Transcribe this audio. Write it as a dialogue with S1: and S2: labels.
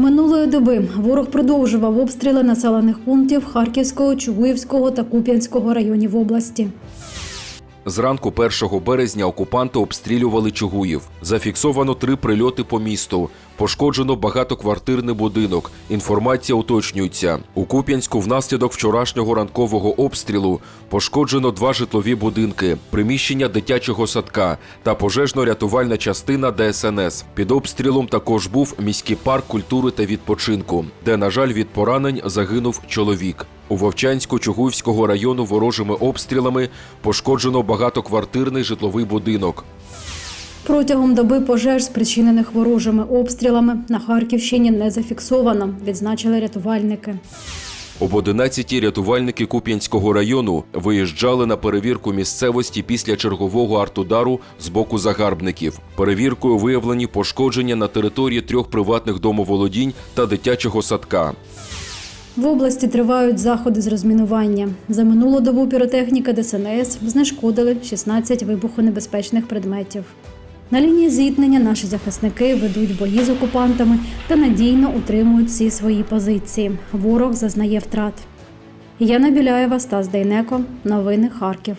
S1: Минулої доби ворог продовжував обстріли населених пунктів Харківського, Чугуївського та Куп'янського районів області.
S2: Зранку 1 березня окупанти обстрілювали Чугуїв. Зафіксовано три прильоти по місту. Пошкоджено багатоквартирний будинок. Інформація уточнюється. У Куп'янську внаслідок вчорашнього ранкового обстрілу пошкоджено два житлові будинки, приміщення дитячого садка та пожежно-рятувальна частина ДСНС. Під обстрілом також був міський парк культури та відпочинку, де, на жаль, від поранень загинув чоловік. У Вовчанську Чугуївського району ворожими обстрілами пошкоджено багатоквартирний житловий будинок.
S1: Протягом доби пожеж, спричинених ворожими обстрілами, на Харківщині не зафіксовано, відзначили рятувальники.
S2: Об 11-й рятувальники Куп'янського району виїжджали на перевірку місцевості після чергового артудару з боку загарбників. Перевіркою виявлені пошкодження на території трьох приватних домоволодінь та дитячого садка.
S1: В області тривають заходи з розмінування. За минулу добу піротехніка ДСНС знешкодили 16 вибухонебезпечних предметів. На лінії зіткнення наші захисники ведуть бої з окупантами та надійно утримують всі свої позиції. Ворог зазнає втрат. Яна Біляєва, Стас Дейнеко. Новини Харків.